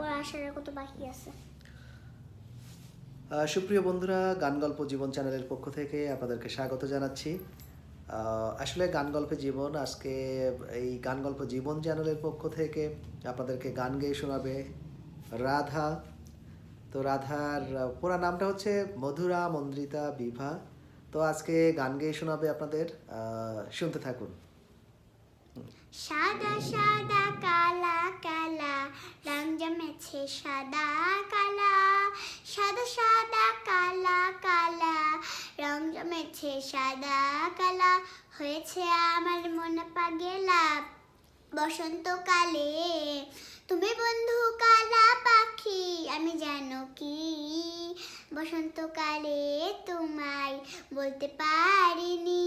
তারপর আসার কত বাকি আছে? সুপ্রিয় বন্ধুরা গান গল্প জীবন চ্যানেলের পক্ষ থেকে আপনাদেরকে স্বাগত জানাচ্ছি। আসলে গান গল্পে জীবন, আজকে এই গান গল্প জীবন চ্যানেলের পক্ষ থেকে আপনাদেরকে গান গেয়ে শোনাবে রাধা। তো রাধার পুরা নামটা হচ্ছে মধুরা মন্দ্রিতা বিভা। তো আজকে গান গেয়ে শোনাবে আপনাদের শুনতে থাকুন। সাদা সাদা, কালা কালা রং জমেছে সাদা, কালা। সাদা সাদা, কালা কালা রং জমেছে সাদা, কালা। হয়েছে আমার মন পাগেলা বসন্তকালে তুমি বন্ধু কালা পাখি, আমি জানো কি? বসন্তকালে তোমায় বলতে পারিনি।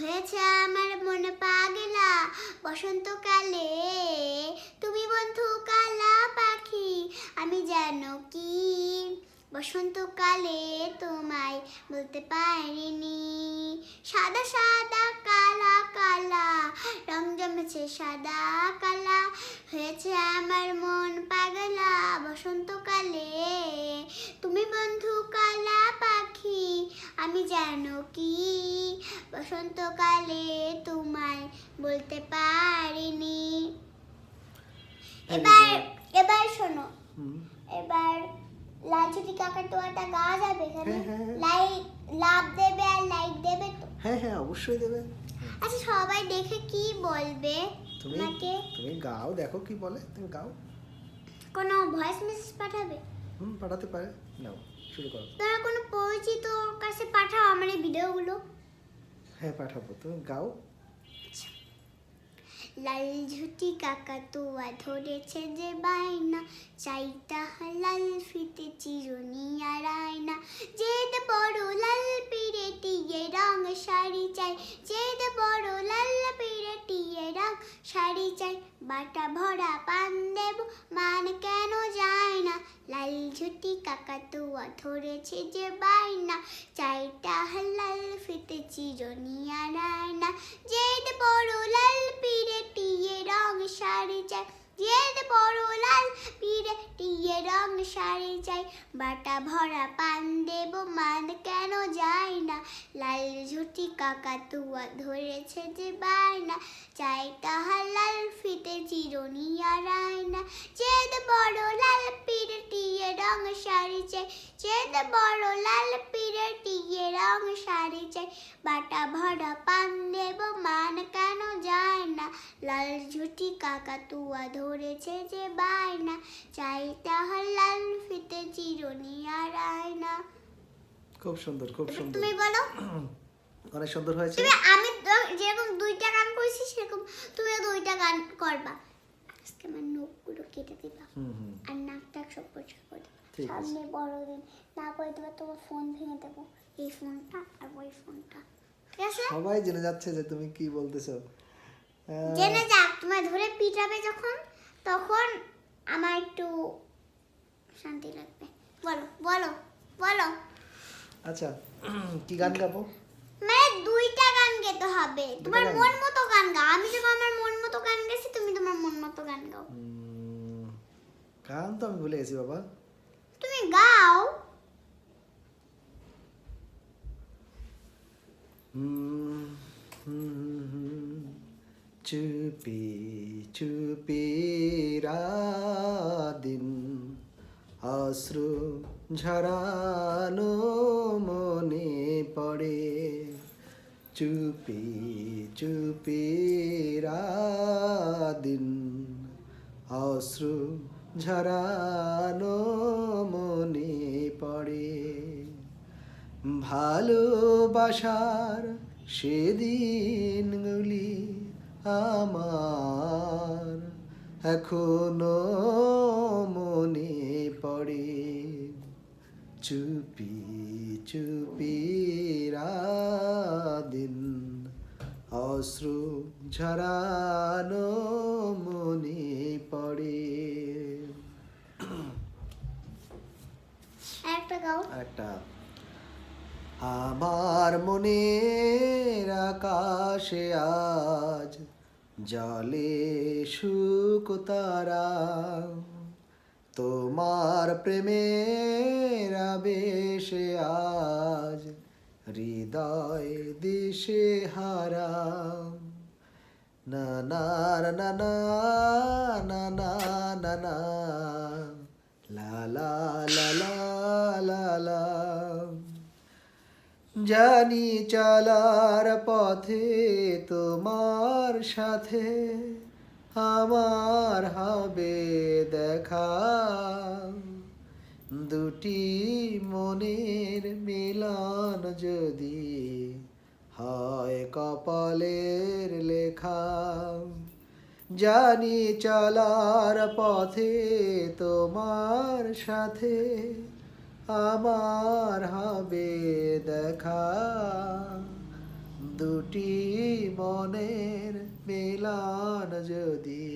হয়েছে আমার মন পাগলা। বসন্তকালে তুমি বন্ধু কালা পাখি, আমি জানো কি? বসন্তকালে তোমায় বলতে পারিনি। সাদা সাদা কালা কালা, রং জমেছে সাদা কালা। হয়েছে আমার মন পাগলা। বসন্তকালে তুমি বন্ধু কালা আমি জানো কি বসন্তকালে তোমায় বলতে পারিনি। এবার এবার শোনো। এবার লাচুটি কাকার টোয়াটা গাওয়া যাবে এখানে? হ্যাঁ, হ্যাঁ, হ্যাঁ। লাইট লাভ দেবে আর লাইট দেবে তো? হ্যাঁ হ্যাঁ অবশ্যই দেবে। আচ্ছা সবাই দেখে কি বলবে তুমি তোমাকে তুমি গাও দেখো কি বলে তুমি গাও। কোনো ভয়েস মেসেজ পাঠাবে? হুম পাঠাতে পারে। নাও শুরু করো। তোরা কোনো পরিচিত কাছে পাঠাও আমার এই ভিডিওগুলো। হ্যাঁ পাঠাবো তুমি গাও। লাল ঝুটি কাকা তোয়া ধরেছে যে বাইনা চাইটা লাল ফিতে চিরুনি আর আয়না জেদ বড় লাল পিড়ে টিয়ে রং শাড়ি চাই জেদ বড় লাল পিড়ে টিয়ে রং শাড়ি চাই। বাটা ভরা পান লাল কাকাতুয়া কাকা তোয়া ধরেছে যে বাইনা চাইটা লাল ফিতে চিরনিয়া রায়না আয়না বড় লাল পিড়ে টিয়ে রং শাড়ি চাই জেদ বড় লাল পিড়ে টিয়ে রং শাড়ি চাই বাটা ভরা পান দেব, মান কেন যায় না? লাল ঝুটি কাকা তুয়া ধরেছে যে বায়না। চাই তাহার লাল ফিতে চিরনি আর না জেদ বড় লাল পিড়ে টিয়ে রং শাড়ি চাই জেদ বড় লাল পিড়ে টিয়ে রং শাড়ি চাই বাটা ভরা পান দেব, মান কেন যায় না? লাল ঝুটি কাকা তুয়া ধরেছে যে বায়না চাই তাহার লাল ফিতে চিরনি আর আয়না। খুব সুন্দর খুব সুন্দর। তুমি বলো। অনেক সুন্দর হয়েছে। তুমি আমি যেরকম দুইটা গান করেছি সেরকম তুমি দুইটা গান করবা। আজকে আমার নখগুলো কেটে দিবা। আর নাকটা সব পরিষ্কার করে দেবো। সামনে বড়দিন না করে দেবে তোমার ফোন ভেঙে দেবো। এই ফোনটা আর ওই ফোনটা। সবাই জেনে যাচ্ছে যে তুমি কি বলতেছো। জেনে যাক তোমায় ধরে পিটাবে যখন? তখন আমার একটু শান্তি লাগবে। বলো বলো বলো। আচ্ছা কি গান গাবো? মানে দুইটা গান গেতে হবে। তোমার মন মতো গান গাও। আমি যখন আমার মন মতো গান গেছি তুমি তোমার মন মতো গান গাও। গান তো আমি ভুলে গেছি বাবা। তুমি গাও। হুম, হুম, চুপি চুপি দিন অশ্রু ঝরানো মনে পড়ে। চুপি চুপি দিন অশ্রু ঝরানো মনে পড়ে। ভালোবাসার সেদিনগুলি আমার এখনও মনে পড়ে চুপি চুপি দিন অশ্রু ঝরানো মনে পড়ে। একটা আমার মনের আকাশে আজ জলে শুকতারা তোমার প্রেমের বেশে আজ হৃদয় দিশে হারা নানার নানা নানা নানা লা লা লা লা লা। জানি চলার পথে তোমার সাথে, আমার হবে দেখা। দুটি মনের মিলন যদি হয় কপালের লেখা। জানি চলার পথে তোমার সাথে আমার হবে দেখা। দুটি মনের মেলান যদি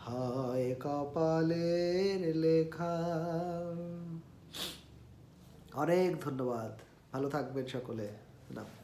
হয় কপালের লেখা। অনেক ধন্যবাদ। ভালো থাকবেন সকলে। না